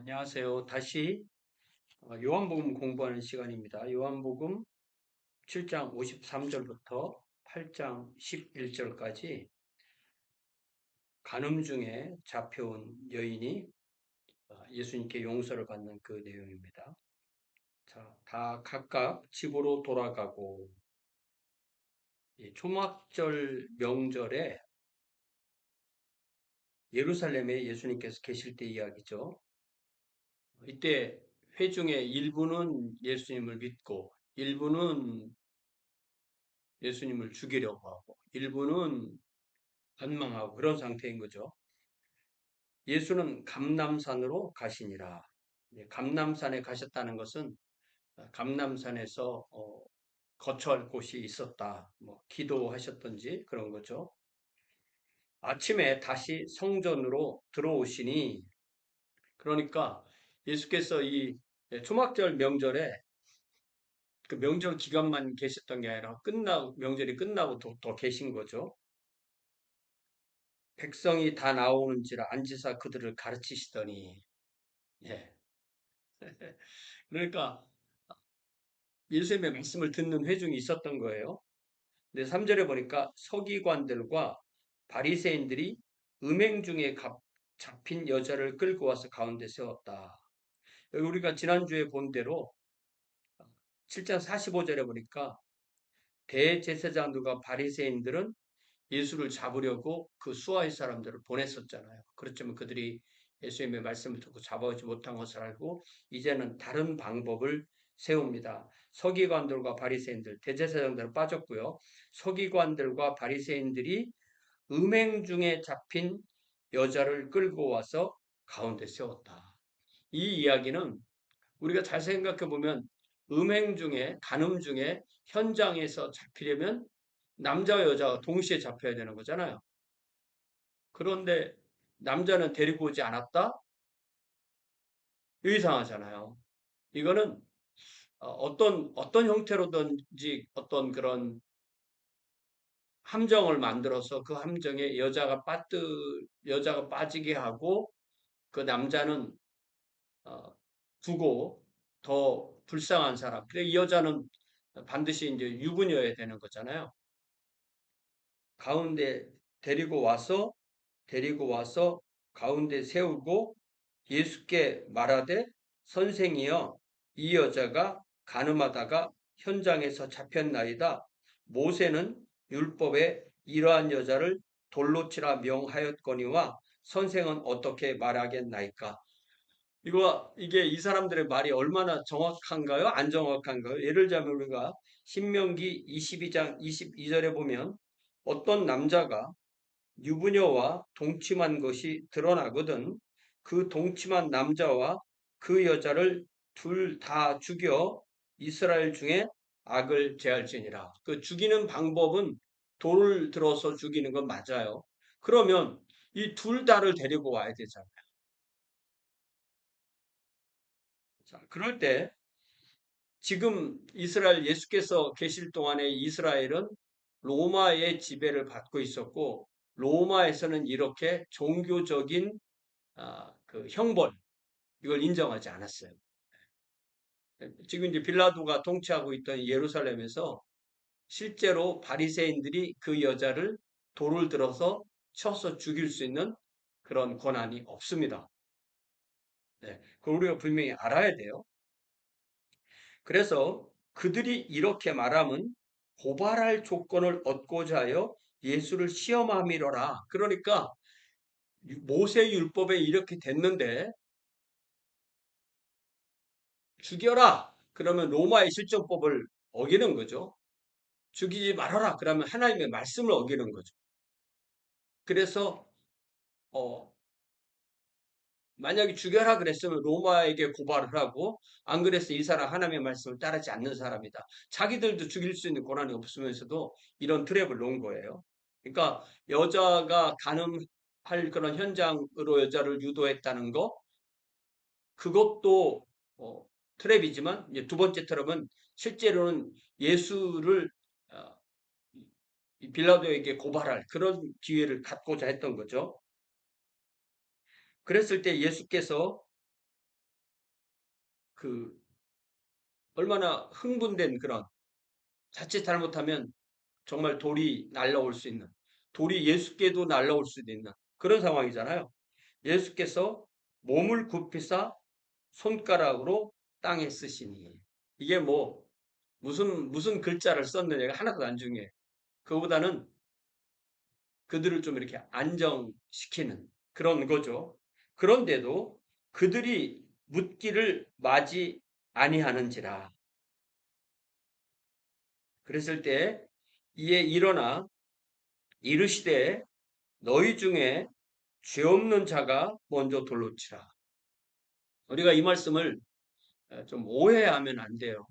안녕하세요. 다시 어, 요한복음 공부하는 시간입니다. 요한복음 7장 53절부터 8장 11절까지 간음 중에 잡혀온 여인이 어, 예수님께 용서를 받는 그 내용입니다. 자, 다 각각 집으로 돌아가고 초막절 명절에 예루살렘에 예수님께서 계실 때 이야기죠. 이때 회중의 일부는 예수님을 믿고 일부는 예수님을 죽이려고 하고 일부는 반망하고 그런 상태인 거죠. 예수는 감남산으로 가시니라. 감남산에 가셨다는 것은 감남산에서 어, 거처할 곳이 있었다. 뭐 기도하셨던지 그런 거죠. 아침에 다시 성전으로 들어오시니 그러니까 예수께서 이 초막절 명절에 그 명절 기간만 계셨던 게 아니라 끝나고 명절이 끝나고 더, 더 계신 거죠. 백성이 다 나오는지라 앉으사 그들을 가르치시더니 예. 그러니까 예수님의 말씀을 듣는 회중이 있었던 거예요. 근데 3절에 보니까 서기관들과 바리새인들이 음행 중에 잡힌 여자를 끌고 와서 가운데 세웠다. 우리가 지난주에 본 대로 7장 45절에 보니까 대제사장들과 바리새인들은 예수를 잡으려고 그 수아의 사람들을 보냈었잖아요. 그렇지만 그들이 예수님의 말씀을 듣고 잡아오지 못한 것을 알고 이제는 다른 방법을 세웁니다. 서기관들과 바리새인들, 대제사장들은 빠졌고요. 서기관들과 바리새인들이 음행 중에 잡힌 여자를 끌고 와서 가운데 세웠다. 이 이야기는 우리가 잘 생각해 보면 음행 중에 간음 중에 현장에서 잡히려면 남자와 여자가 동시에 잡혀야 되는 거잖아요. 그런데 남자는 데리고 오지 않았다? 이상하잖아요. 이거는 어, 어떤 어떤 형태로든지 어떤 그런 함정을 만들어서 그 함정에 여자가 빠뜨 여자가 빠지게 하고 그 남자는 어, 두고 더 불쌍한 사람. 그래 이 여자는 반드시 이제 유부녀야 되는 거잖아요. 가운데 데리고 와서 데리고 와서 가운데 세우고 예수께 말하되 선생이여 이 여자가 가늠하다가 현장에서 잡혔나이다. 모세는 율법에 이러한 여자를 돌로 치라 명하였거니와 선생은 어떻게 말하겠나이까? 이거 이게 이 사람들의 말이 얼마나 정확한가요? 안 정확한가요? 예를 들자면 우리가 신명기 22장 22절에 보면 어떤 남자가 유부녀와 동침한 것이 드러나거든 그 동침한 남자와 그 여자를 둘 다 죽여 이스라엘 중에 악을 제할지니라. 그 죽이는 방법은 돌을 들어서 죽이는 건 맞아요. 그러면 이 둘 다를 데리고 와야 되잖아요. 자, 그럴 때 지금 이스라엘 예수께서 계실 동안에 이스라엘은 로마의 지배를 받고 있었고 로마에서는 이렇게 종교적인 아, 그 형벌 이걸 인정하지 않았어요. 지금 이제 빌라도가 통치하고 있던 예루살렘에서 실제로 바리새인들이 그 여자를 돌을 들어서 쳐서 죽일 수 있는 그런 권한이 없습니다. 네, 그걸 우리가 분명히 알아야 돼요. 그래서 그들이 이렇게 말하면 고발할 조건을 얻고자 하여 예수를 시험함이로라. 그러니까 모세 율법에 이렇게 됐는데 죽여라. 그러면 로마의 실정법을 어기는 거죠. 죽이지 말아라. 그러면 하나님의 말씀을 어기는 거죠. 그래서 어, 만약에 죽여라 그랬으면 로마에게 고발을 하고 안 그래서 이 사람 하나님의 말씀을 따르지 않는 사람이다. 자기들도 죽일 수 있는 권한이 없으면서도 이런 트랩을 놓은 거예요. 그러니까 여자가 가늠할 그런 현장으로 여자를 유도했다는 거 그것도 어, 트랩이지만 두 번째 트랩은 실제로는 예수를 어, 빌라도에게 고발할 그런 기회를 갖고자 했던 거죠. 그랬을 때 예수께서 그 얼마나 흥분된 그런 자칫 잘못하면 정말 돌이 날라올 수 있는 돌이 예수께도 날라올 수도 있는 그런 상황이잖아요. 예수께서 몸을 굽히사 손가락으로 땅에 쓰시니 이게 뭐 무슨 무슨 글자를 썼느냐가 하나도 안 중요해. 그거보다는 그들을 좀 이렇게 안정시키는 그런 거죠. 그런데도 그들이 묻기를 맞이 아니하는지라. 그랬을 때 이에 일어나 이르시되 너희 중에 죄 없는 자가 먼저 돌로 치라. 우리가 이 말씀을 좀 오해하면 안 돼요.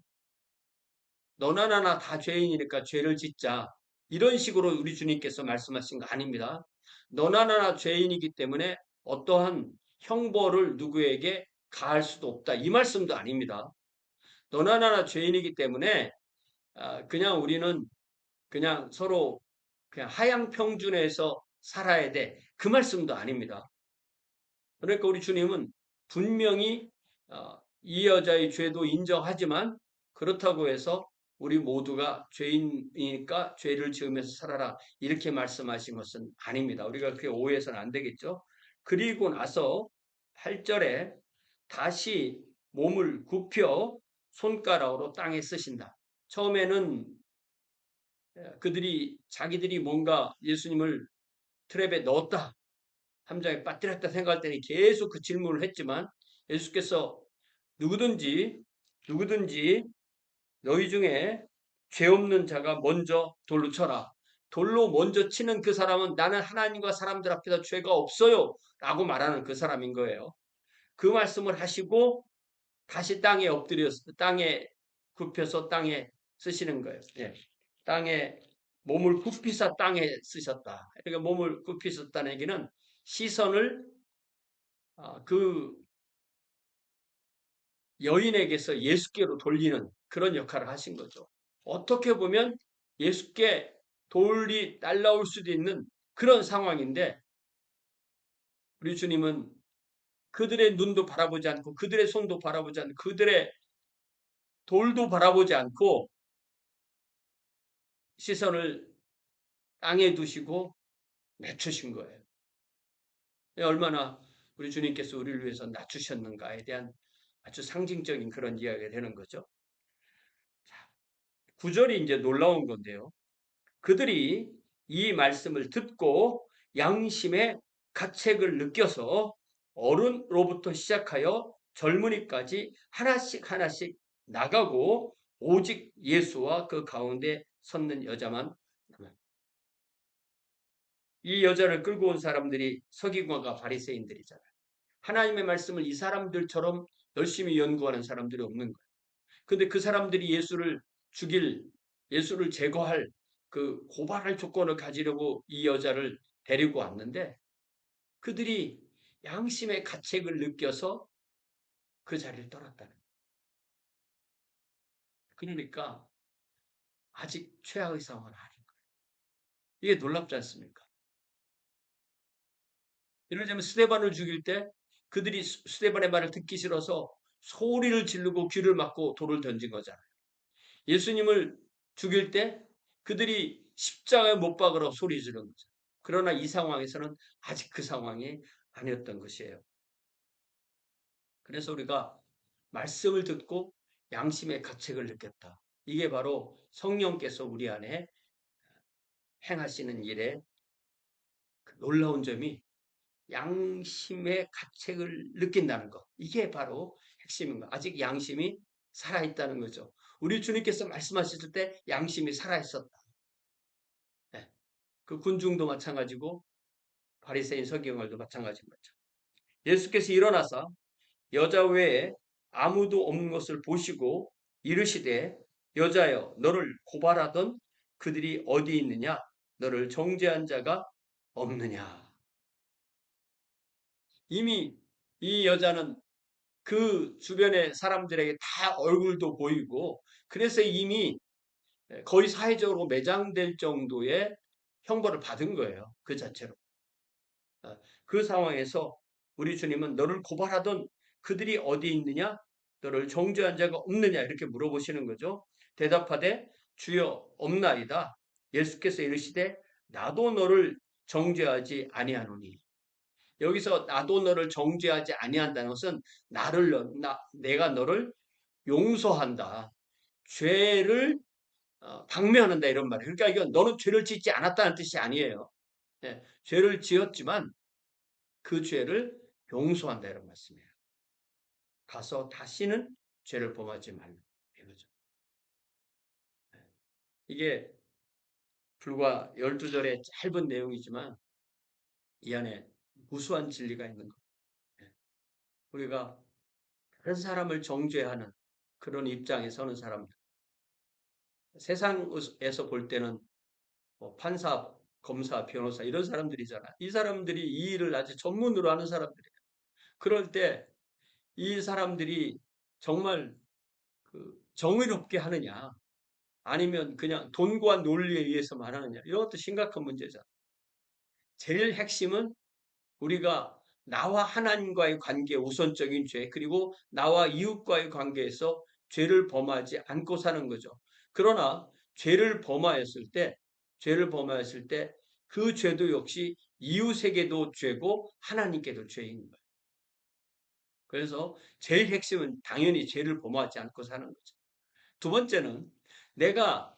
너나 나나 다 죄인이니까 죄를 짓자. 이런 식으로 우리 주님께서 말씀하신 거 아닙니다. 너나 나나 죄인이기 때문에 어떠한 형벌을 누구에게 가할 수도 없다. 이 말씀도 아닙니다. 너나 나나 죄인이기 때문에 아, 그냥 우리는 그냥 서로 그냥 하향 평준에서 살아야 돼. 그 말씀도 아닙니다. 그러니까 우리 주님은 분명히 어, 이 여자의 죄도 인정하지만 그렇다고 해서 우리 모두가 죄인이니까 죄를 지으면서 살아라 이렇게 말씀하신 것은 아닙니다. 우리가 그렇게 오해해서는 안 되겠죠. 그리고 나서 8절에 다시 몸을 굽혀 손가락으로 땅에 쓰신다. 처음에는 그들이 자기들이 뭔가 예수님을 트랩에 넣었다. 함장에 빠뜨렸다 생각할 때는 계속 그 질문을 했지만 예수께서 누구든지 누구든지 너희 중에 죄 없는 자가 먼저 돌로 쳐라. 돌로 먼저 치는 그 사람은 나는 하나님과 사람들 앞에서 죄가 없어요. 라고 말하는 그 사람인 거예요. 그 말씀을 하시고 다시 땅에 엎드려 땅에 굽혀서 땅에 쓰시는 거예요. 예. 땅에 몸을 굽히사 땅에 쓰셨다. 그러니까 몸을 굽히셨다는 얘기는 시선을 아, 그 여인에게서 예수께로 돌리는 그런 역할을 하신 거죠. 어떻게 보면 예수께 돌이 날라올 수도 있는 그런 상황인데 우리 주님은 그들의 눈도 바라보지 않고 그들의 손도 바라보지 않고 그들의 돌도 바라보지 않고 시선을 땅에 두시고 낮추신 거예요. 얼마나 우리 주님께서 우리를 위해서 낮추셨는가에 대한 아주 상징적인 그런 이야기가 되는 거죠. 구절이 이제 놀라운 건데요. 그들이 이 말씀을 듣고 양심의 가책을 느껴서 어른로부터 시작하여 젊은이까지 하나씩 하나씩 나가고 오직 예수와 그 가운데 섰는 여자만 이 여자를 끌고 온 사람들이 서기관과 바리새인들이잖아요. 하나님의 말씀을 이 사람들처럼 열심히 연구하는 사람들이 없는 거예요. 근데 그 사람들이 예수를 죽일, 예수를 제거할 그 고발할 조건을 가지려고 이 여자를 데리고 왔는데 그들이 양심의 가책을 느껴서 그 자리를 떠났다는 거예요. 그러니까 아직 최악의 상황은 아닌 거예요. 이게 놀랍지 않습니까? 예를 들면 스테반을 죽일 때 그들이 스테반의 말을 듣기 싫어서 소리를 지르고 귀를 막고 돌을 던진 거잖아요. 예수님을 죽일 때 그들이 십자가에 못 박으러 소리 지른 거죠. 그러나 이 상황에서는 아직 그 상황이 아니었던 것이에요. 그래서 우리가 말씀을 듣고 양심의 가책을 느꼈다. 이게 바로 성령께서 우리 안에 행하시는 일에 그 놀라운 점이 양심의 가책을 느낀다는 것. 이게 바로 핵심인 거. 아직 양심이 살아있다는 거죠. 우리 주님께서 말씀하셨을 때 양심이 살아있었다. 네. 그 군중도 마찬가지고 바리새인 서기관들도 마찬가지인 거죠. 예수께서 일어나서 여자 외에 아무도 없는 것을 보시고 이르시되 여자여 너를 고발하던 그들이 어디 있느냐 너를 정죄한 자가 없느냐 이미 이 여자는 그 주변의 사람들에게 다 얼굴도 보이고 그래서 이미 거의 사회적으로 매장될 정도의 형벌을 받은 거예요. 그 자체로. 어, 그 상황에서 우리 주님은 너를 고발하던 그들이 어디 있느냐? 너를 정죄한 자가 없느냐 이렇게 물어보시는 거죠. 대답하되 주여 없나이다. 예수께서 이르시되 나도 너를 정죄하지 아니하노니. 여기서 나도 너를 정죄하지 아니한다는 것은 나를 나, 내가 너를 용서한다. 죄를 어, 방면한다 이런 말이에요. 그러니까 이건 너는 죄를 짓지 않았다는 뜻이 아니에요. 네, 죄를 지었지만 그 죄를 용서한다 이런 말씀이에요. 가서 다시는 죄를 범하지 말라 이거죠. 네. 이게 불과 12절의 짧은 내용이지만 이 안에 무수한 진리가 있는 것. 네. 우리가 다른 사람을 정죄하는 그런 입장에 서는 사람들. 세상에서 볼 때는 뭐 판사, 검사, 변호사 이런 사람들이잖아. 이 사람들이 이 일을 아주 전문으로 하는 사람들이에요. 그럴 때 이 사람들이 정말 그 정의롭게 하느냐 아니면 그냥 돈과 논리에 의해서만 하느냐 이런 것도 심각한 문제잖아. 제일 핵심은 우리가 나와 하나님과의 관계 우선적인 죄 그리고 나와 이웃과의 관계에서 죄를 범하지 않고 사는 거죠. 그러나 죄를 범하였을 때 죄를 범하였을 때 그 죄도 역시 이웃에게도 죄고 하나님께도 죄인 거예요. 그래서 제일 핵심은 당연히 죄를 범하지 않고 사는 거죠. 두 번째는 내가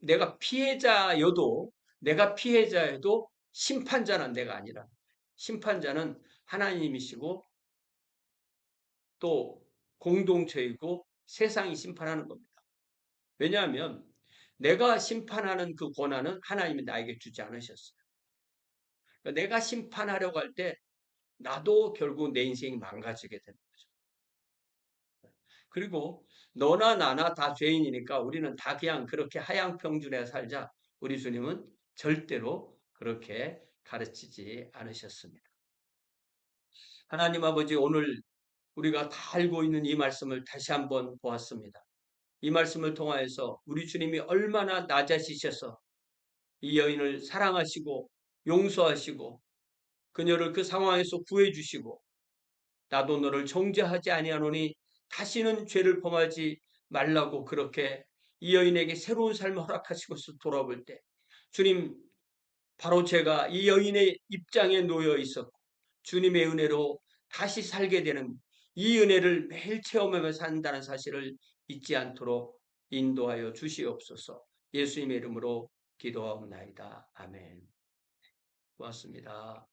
내가 피해자여도 내가 피해자여도 심판자는 내가 아니라 심판자는 하나님이시고 또 공동체이고 세상이 심판하는 겁니다. 왜냐하면 내가 심판하는 그 권한은 하나님이 나에게 주지 않으셨어요. 그러니까 내가 심판하려고 할 때 나도 결국 내 인생이 망가지게 되는 거죠. 그리고 너나 나나 다 죄인이니까 우리는 다 그냥 그렇게 하향 평준에 살자. 우리 주님은 절대로 그렇게 가르치지 않으셨습니다. 하나님 아버지 오늘 우리가 다 알고 있는 이 말씀을 다시 한번 보았습니다. 이 말씀을 통하여서 우리 주님이 얼마나 낮아지셔서 이 여인을 사랑하시고 용서하시고 그녀를 그 상황에서 구해 주시고 나도 너를 정죄하지 아니하노니 다시는 죄를 범하지 말라고 그렇게 이 여인에게 새로운 삶을 허락하시고서 돌아볼 때 주님 바로 제가 이 여인의 입장에 놓여 있었고 주님의 은혜로 다시 살게 되는 이 은혜를 매일 체험하며 산다는 사실을 잊지 않도록 인도하여 주시옵소서. 예수님의 이름으로 기도하옵나이다. 아멘. 고맙습니다.